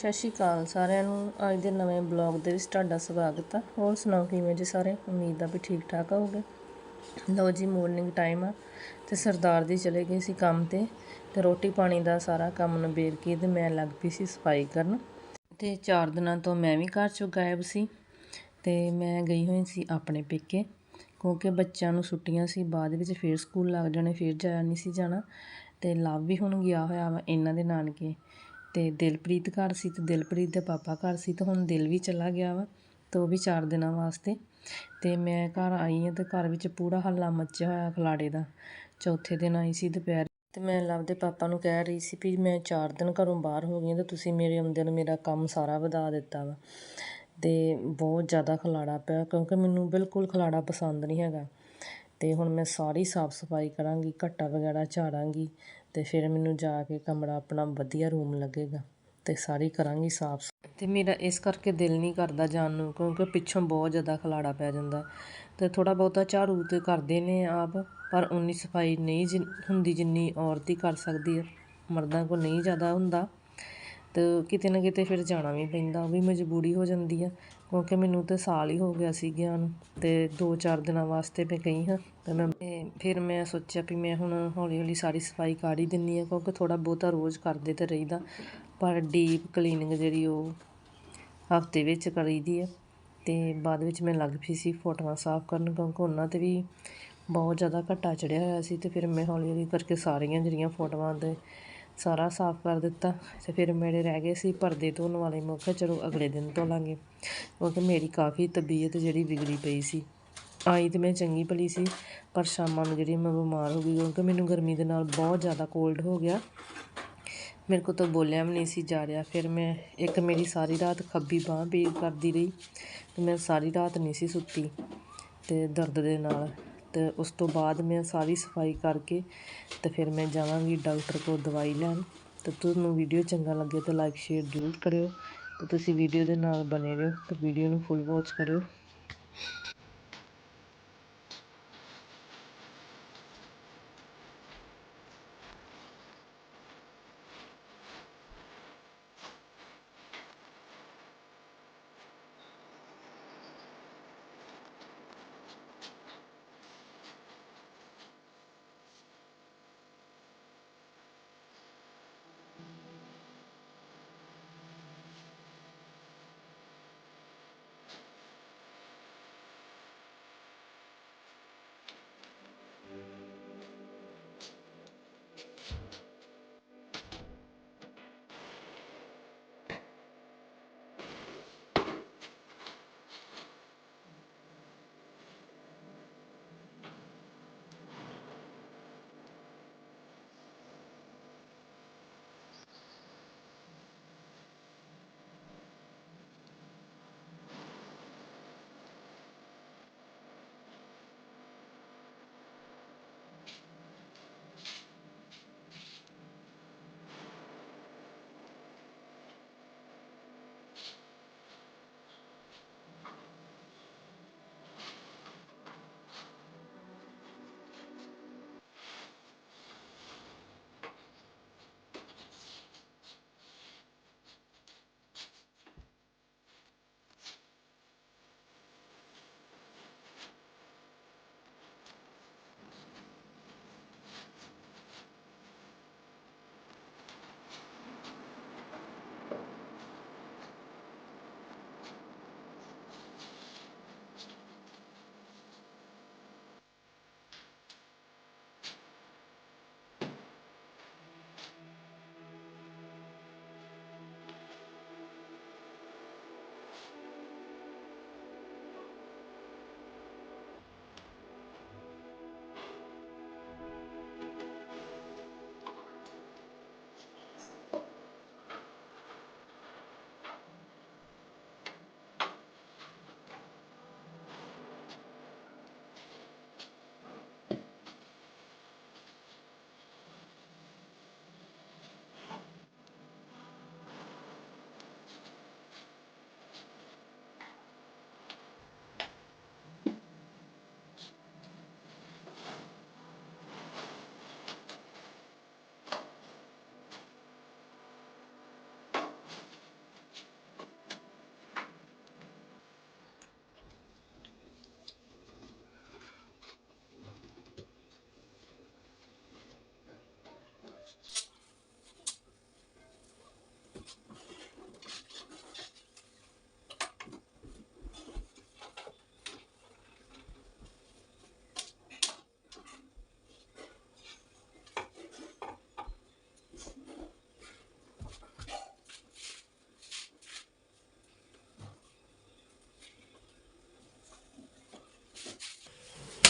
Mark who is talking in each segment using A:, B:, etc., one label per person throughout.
A: ਸਤਿ ਸ਼੍ਰੀ ਅਕਾਲ ਸਾਰਿਆਂ ਨੂੰ। ਅੱਜ ਦੇ ਨਵੇਂ ਬਲੌਗ ਦੇ ਵਿੱਚ ਤੁਹਾਡਾ ਸਵਾਗਤ ਆ। ਹੋਰ ਸੁਣਾਓ ਕਿਵੇਂ ਜੀ ਸਾਰੇ? ਉਮੀਦ ਆ ਵੀ ਠੀਕ ਠਾਕ ਹੋਗੇ ਲਓ ਜੀ ਮਾਰਨਿੰਗ ਟਾਈਮ ਆ ਤੇ ਸਰਦਾਰ ਜੀ ਚਲੇ ਗਏ ਸੀ ਕੰਮ ਤੇ ਤੇ ਰੋਟੀ ਪਾਣੀ ਦਾ ਸਾਰਾ ਕੰਮ ਨਿਬੇੜ ਕੇ ਤੇ ਮੈਂ ਲੱਗ ਪਈ ਸੀ ਸਫ਼ਾਈ ਕਰਨ। ਤੇ ਚਾਰ ਦਿਨਾਂ ਤੋਂ ਮੈਂ ਵੀ ਘਰ ਚੋਂ ਗਾਇਬ ਸੀ ਤੇ ਮੈਂ ਗਈ ਹੋਈ ਸੀ ਆਪਣੇ ਪੇਕੇ ਕਿਉਂਕਿ ਬੱਚਿਆਂ ਨੂੰ ਛੁੱਟੀਆਂ ਸੀ। ਬਾਅਦ ਵਿੱਚ ਫੇਰ ਸਕੂਲ ਲੱਗ ਜਾਣੇ, ਫੇਰ ਜਾਇਆ ਨਹੀਂ ਸੀ ਜਾਣਾ ਤੇ ਲਵ ਵੀ ਹੁਣ ਗਿਆ ਹੋਇਆ ਵਾ, ਇਹਨਾਂ ਦੇ ਨਾਨਕੇ। ਅਤੇ ਦਿਲਪ੍ਰੀਤ ਘਰ ਸੀ ਅਤੇ ਦਿਲਪ੍ਰੀਤ ਦੇ ਪਾਪਾ ਘਰ ਸੀ ਅਤੇ ਹੁਣ ਦਿਲ ਵੀ ਚਲਾ ਗਿਆ ਵਾ ਤੇ ਉਹ ਵੀ ਚਾਰ ਦਿਨਾਂ ਵਾਸਤੇ। ਅਤੇ ਮੈਂ ਘਰ ਆਈ ਹਾਂ ਅਤੇ ਘਰ ਵਿੱਚ ਪੂਰਾ ਹੱਲਾ ਮੱਚਿਆ ਹੋਇਆ ਖਲਾੜੇ ਦਾ। ਚੌਥੇ ਦਿਨ ਆਈ ਸੀ ਦੁਪਹਿਰ। ਅਤੇ ਮੈਂ ਲਵ ਦੇ ਪਾਪਾ ਨੂੰ ਕਹਿ ਰਹੀ ਸੀ ਵੀ ਮੈਂ ਚਾਰ ਦਿਨ ਘਰੋਂ ਬਾਹਰ ਹੋ ਗਈ ਹਾਂ ਅਤੇ ਤੁਸੀਂ ਮੇਰੇ ਆਉਂਦਿਆਂ ਨੂੰ ਮੇਰਾ ਕੰਮ ਸਾਰਾ ਵਧਾ ਦਿੱਤਾ ਵਾ। ਅਤੇ ਬਹੁਤ ਜ਼ਿਆਦਾ ਖਲਾੜਾ ਪਿਆ ਕਿਉਂਕਿ ਮੈਨੂੰ ਬਿਲਕੁਲ ਖਲਾੜਾ ਪਸੰਦ ਨਹੀਂ ਹੈਗਾ। ਅਤੇ ਹੁਣ ਮੈਂ ਸਾਰੀ ਸਾਫ਼ ਸਫ਼ਾਈ ਕਰਾਂਗੀ, ਘੱਟਾ ਵਗੈਰਾ ਝਾੜਾਂਗੀ ਅਤੇ ਫਿਰ ਮੈਨੂੰ ਜਾ ਕੇ ਕਮਰਾ ਆਪਣਾ ਵਧੀਆ ਰੂਮ ਲੱਗੇਗਾ ਅਤੇ ਸਾਰੀ ਕਰਾਂਗੀ ਸਾਫ਼ ਅਤੇ ਮੇਰਾ ਇਸ ਕਰਕੇ ਦਿਲ ਨਹੀਂ ਕਰਦਾ ਜਾਣ ਨੂੰ ਕਿਉਂਕਿ ਪਿੱਛੋਂ ਬਹੁਤ ਜ਼ਿਆਦਾ ਖਲਾੜਾ ਪੈ ਜਾਂਦਾ। ਅਤੇ ਥੋੜ੍ਹਾ ਬਹੁਤਾ ਝਾੜੂ ਤਾਂ ਕਰਦੇ ਨੇ ਆਪ, ਪਰ ਉਨੀ ਸਫ਼ਾਈ ਨਹੀਂ ਜਿ- ਹੁੰਦੀ ਜਿੰਨੀ ਔਰਤ ਹੀ ਕਰ ਸਕਦੀ ਹੈ। ਮਰਦਾਂ ਕੋਲ ਨਹੀਂ ਜ਼ਿਆਦਾ ਹੁੰਦਾ ਅਤੇ ਕਿਤੇ ਨਾ ਕਿਤੇ ਫਿਰ ਜਾਣਾ ਵੀ ਪੈਂਦਾ, ਉਹ ਵੀ ਮਜਬੂਰੀ ਹੋ ਜਾਂਦੀ ਆ ਕਿਉਂਕਿ ਮੈਨੂੰ ਤਾਂ ਸਾਲ ਹੀ ਹੋ ਗਿਆ ਸੀ ਗਿਆ ਨੂੰ ਤੇ 2-4 ਦਿਨਾਂ ਵਾਸਤੇ ਮੈਂ ਗਈ ਹਾਂ। ਅਤੇ ਮੈਂ ਫਿਰ ਮੈਂ ਸੋਚਿਆ ਵੀ ਮੈਂ ਹੁਣ ਹੌਲੀ ਹੌਲੀ ਸਾਰੀ ਸਫ਼ਾਈ ਕਰ ਹੀ ਦਿੰਦੀ ਹਾਂ ਕਿਉਂਕਿ ਥੋੜ੍ਹਾ ਬਹੁਤਾ ਰੋਜ਼ ਕਰਦੇ ਤਾਂ ਰਹੀਦਾ। ਪਰ ਡੀਪ ਕਲੀਨਿੰਗ ਜਿਹੜੀ ਉਹ ਹਫ਼ਤੇ ਵਿੱਚ ਕਰੀਦੀ ਆ ਅਤੇ ਬਾਅਦ ਵਿੱਚ ਮੈਂ ਲੱਗ ਪਈ ਸੀ ਫੋਟੋਆਂ ਸਾਫ਼ ਕਰਨ ਕਿਉਂਕਿ ਉਹਨਾਂ ਤੇ ਵੀ ਬਹੁਤ ਜ਼ਿਆਦਾ ਘੱਟਾ ਚੜਿਆ ਹੋਇਆ ਸੀ ਅਤੇ ਫਿਰ ਮੈਂ ਹੌਲੀ ਹੌਲੀ ਕਰਕੇ ਸਾਰੀਆਂ ਜਿਹੜੀਆਂ ਫੋਟੋਆਂ ਦੇ ਸਾਰਾ ਸਾਫ਼ ਕਰ ਦਿੱਤਾ ਅਤੇ ਫਿਰ ਮੇਰੇ ਰਹਿ ਗਏ ਸੀ ਪਰਦੇ ਧੋਣ ਵਾਲੇ ਮੈਂ ਕਿਹਾ ਚਲੋ ਅਗਲੇ ਦਿਨ ਧੋ ਲਾਂਗੇ ਕਿਉਂਕਿ ਮੇਰੀ ਕਾਫੀ ਤਬੀਅਤ ਜਿਹੜੀ ਵਿਗੜੀ ਪਈ ਸੀ। ਆਈ ਤਾਂ ਮੈਂ ਚੰਗੀ ਭਲੀ ਸੀ, ਪਰ ਸ਼ਾਮਾਂ ਨੂੰ ਜਿਹੜੀ ਮੈਂ ਬਿਮਾਰ ਹੋ ਗਈ, ਕਿਉਂਕਿ ਮੈਨੂੰ ਗਰਮੀ ਦੇ ਨਾਲ ਬਹੁਤ ਜ਼ਿਆਦਾ ਕੋਲਡ ਹੋ ਗਿਆ। ਮੇਰੇ ਕੋਲ ਤਾਂ ਬੋਲਿਆ ਵੀ ਨਹੀਂ ਸੀ ਜਾ ਰਿਹਾ। ਫਿਰ ਮੈਂ ਇੱਕ ਮੇਰੀ ਸਾਰੀ ਰਾਤ ਖੱਬੀ ਬਾਂਹ ਪੀੜ ਕਰਦੀ ਰਹੀ ਤੇ ਮੈਂ ਸਾਰੀ ਰਾਤ ਨਹੀਂ ਸੀ ਸੁੱਤੀ ਅਤੇ ਦਰਦ ਦੇ ਨਾਲ ਅਤੇ ਉਸ ਤੋਂ ਬਾਅਦ ਮੈਂ ਸਾਰੀ ਸਫ਼ਾਈ ਕਰਕੇ ਅਤੇ ਫਿਰ ਮੈਂ ਜਾਵਾਂਗੀ ਡਾਕਟਰ ਕੋਲ ਦਵਾਈ ਲੈਣ। ਅਤੇ ਤੁਹਾਨੂੰ ਵੀਡੀਓ ਚੰਗਾ ਲੱਗੇ ਤਾਂ ਲਾਈਕ ਸ਼ੇਅਰ ਜ਼ਰੂਰ ਕਰਿਓ ਅਤੇ ਤੁਸੀਂ ਵੀਡੀਓ ਦੇ ਨਾਲ ਬਣੇ ਰਹੋ ਅਤੇ ਵੀਡੀਓ ਨੂੰ ਫੁੱਲ ਵੋਚ ਕਰਿਓ।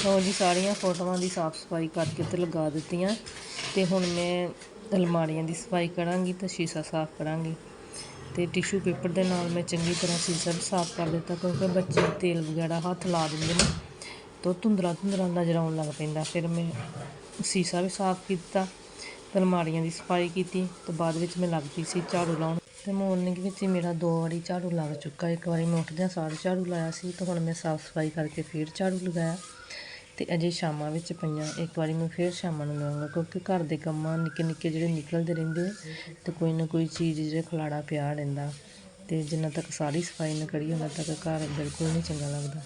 A: ਲਓ ਜੀ, ਸਾਰੀਆਂ ਫੋਟੋਆਂ ਦੀ ਸਾਫ਼ ਸਫ਼ਾਈ ਕਰਕੇ ਤੇ ਲਗਾ ਦਿੱਤੀਆਂ। ਤੇ ਹੁਣ ਮੈਂ ਅਲਮਾਰੀਆਂ ਦੀ ਸਫ਼ਾਈ ਕਰਾਂਗੀ ਤੇ ਸ਼ੀਸ਼ਾ ਸਾਫ਼ ਕਰਾਂਗੀ। ਤੇ ਟਿਸ਼ੂ ਪੇਪਰ ਦੇ ਨਾਲ ਮੈਂ ਚੰਗੀ ਤਰ੍ਹਾਂ ਸ਼ੀਸ਼ਾ ਵੀ ਸਾਫ਼ ਕਰ ਦਿੱਤਾ ਕਿਉਂਕਿ ਬੱਚੇ ਤੇਲ ਵਗੈਰਾ ਹੱਥ ਲਾ ਦਿੰਦੇ ਨੇ ਤਾਂ ਧੁੰਦਲਾ ਧੁੰਦਲਾ ਨਜ਼ਰ ਆਉਣ ਲੱਗ ਪੈਂਦਾ। ਫਿਰ ਮੈਂ ਸ਼ੀਸ਼ਾ ਵੀ ਸਾਫ਼ ਕੀਤਾ ਤੇ ਅਲਮਾਰੀਆਂ ਦੀ ਸਫ਼ਾਈ ਕੀਤੀ ਤੇ ਬਾਅਦ ਵਿੱਚ ਮੈਂ ਲੱਗ ਪਈ ਸੀ ਝਾੜੂ ਲਾਉਣ। ਤੇ ਮਾਰਨਿੰਗ ਵਿੱਚ ਹੀ ਮੇਰਾ ਦੋ ਵਾਰੀ ਝਾੜੂ ਲੱਗ ਚੁੱਕਾ। ਇੱਕ ਵਾਰੀ ਮੈਂ ਉੱਠਦਿਆਂ ਸਾਰ ਝਾੜੂ ਲਾਇਆ ਸੀ ਤੇ ਹੁਣ ਮੈਂ ਸਾਫ਼ ਸਫ਼ਾਈ ਕਰਕੇ ਫਿਰ ਝਾੜੂ ਲਗਾਇਆ। ਤੇ ਅਜੇ ਸ਼ਾਮਾਂ ਵਿੱਚ ਪਈਆਂ। ਇੱਕ ਵਾਰੀ ਮੈਂ ਫਿਰ ਸ਼ਾਮਾਂ ਨੂੰ ਲਵਾਂਗਾ ਕਿਉਂਕਿ ਘਰ ਦੇ ਕੰਮਾਂ ਨਿੱਕੇ ਨਿੱਕੇ ਜਿਹੜੇ ਨਿਕਲਦੇ ਰਹਿੰਦੇ ਆ, ਤੇ ਕੋਈ ਨਾ ਕੋਈ ਚੀਜ਼ ਜਿਹੜਾ ਖਲਾੜਾ ਪਿਆ ਰਹਿੰਦਾ। ਤੇ ਜਿੰਨਾ ਤੱਕ ਸਾਰੀ ਸਫ਼ਾਈ ਨਾ ਕਰੀ ਉਹਨਾਂ ਤੱਕ ਘਰ ਬਿਲਕੁਲ ਨਹੀਂ ਚੰਗਾ ਲੱਗਦਾ।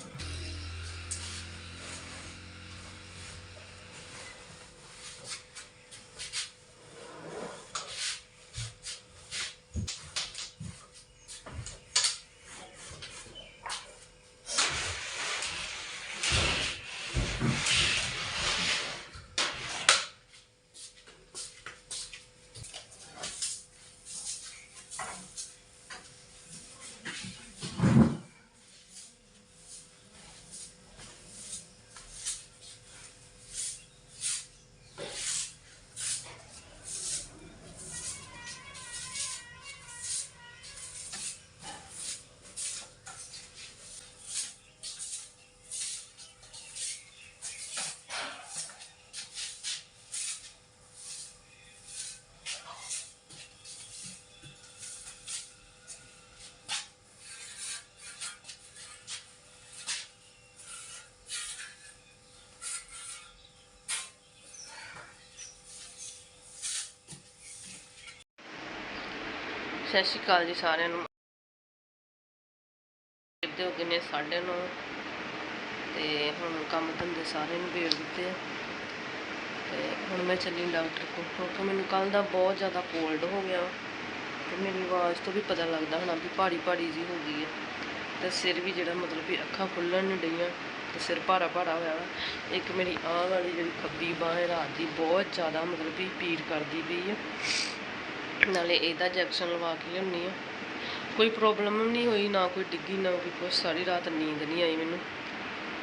A: ਸਤਿ ਸ਼੍ਰੀ ਅਕਾਲ ਜੀ ਸਾਰਿਆਂ ਨੂੰ। ਦੇ ਹੋ ਗਏ ਨੇ ਸਾਢੇ ਨੌ। ਤੇ ਹੁਣ ਕੰਮ ਧੰਦੇ ਸਾਰੇ ਨੂੰ ਭੇੜ ਦਿੱਤੇ ਆ। ਤੇ ਹੁਣ ਮੈਂ ਚੱਲੀ ਡਾਕਟਰ ਕੋਲ, ਕਿਉਂਕਿ ਮੈਨੂੰ ਕੱਲ ਦਾ ਬਹੁਤ ਜ਼ਿਆਦਾ ਕੋਲਡ ਹੋ ਗਿਆ। ਵਾ ਤੇ ਮੇਰੀ ਆਵਾਜ਼ ਤੋਂ ਵੀ ਪਤਾ ਲੱਗਦਾ ਹੋਣਾ ਵੀ ਭਾਰੀ ਭਾਰੀ ਜੀ ਹੋ ਗਈ ਹੈ ਤੇ ਸਿਰ ਵੀ ਜਿਹੜਾ ਮਤਲਬ ਵੀ ਅੱਖਾਂ ਖੁੱਲਣ ਨਹੀਂ ਡਈਆਂ, ਤੇ ਸਿਰ ਭਾਰਾ ਭਾਰਾ ਹੋਇਆ ਵਾ। ਇੱਕ ਮੇਰੀ ਆਹ ਵਾਲੀ ਜਿਹੜੀ ਖੱਬੀ ਬਾਂਹ ਰਾਤ ਦੀ ਬਹੁਤ ਜ਼ਿਆਦਾ ਮਤਲਬ ਵੀ ਪੀੜ ਕਰਦੀ ਪਈ ਹੈ ਨਾਲੇ ਇਹਦਾ ਇੰਜੈਕਸ਼ਨ ਲਵਾ ਕੇ ਲਿਆਉਣੀ ਆ। ਕੋਈ ਪ੍ਰੋਬਲਮ ਨਹੀਂ ਹੋਈ, ਨਾ ਕੋਈ ਡਿੱਗੀ, ਨਾ ਕੋਈ ਕੁਛ। ਸਾਰੀ ਰਾਤ ਨੀਂਦ ਨਹੀਂ ਆਈ ਮੈਨੂੰ।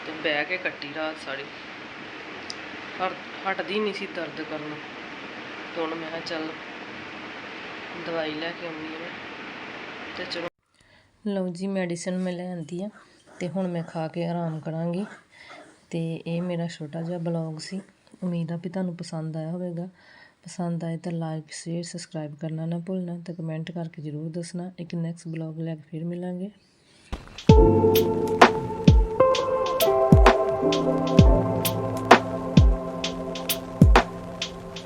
A: ਤੇ ਬਹਿ ਕੇ ਕੱਟੀ ਰਾਤ ਸਾਰੀ। ਹਟਦੀ ਨਹੀਂ ਸੀ ਦਰਦ ਕਰਨ। ਤੇ ਹੁਣ ਮੈਂ ਕਿਹਾ ਚੱਲ ਦਵਾਈ ਲੈ ਕੇ ਆਉਣੀ ਆ ਤੇ ਚਲੋ। ਲਓ ਜੀ ਮੈਡੀਸਨ ਮੈਂ ਲੈ ਆਂਦੀ ਆ ਤੇ ਹੁਣ ਮੈਂ ਖਾ ਕੇ ਆਰਾਮ ਕਰਾਂਗੀ। ਤੇ ਇਹ ਮੇਰਾ ਛੋਟਾ ਜਿਹਾ ਬਲੌਗ ਸੀ। ਉਮੀਦ ਆ ਵੀ ਤੁਹਾਨੂੰ ਪਸੰਦ ਆਇਆ ਹੋਵੇਗਾ। ਪਸੰਦ ਆਏ ਤਾਂ ਲਾਈਕ ਸ਼ੇਅਰ ਸਬਸਕ੍ਰਾਈਬ ਕਰਨਾ ਨਾ ਭੁੱਲਣਾ ਤੇ ਕਮੈਂਟ ਕਰਕੇ ਜ਼ਰੂਰ ਦੱਸਣਾ। ਇੱਕ ਨੈਕਸਟ ਬਲੌਗ ਲੈ ਕੇ ਫਿਰ ਮਿਲਾਂਗੇ।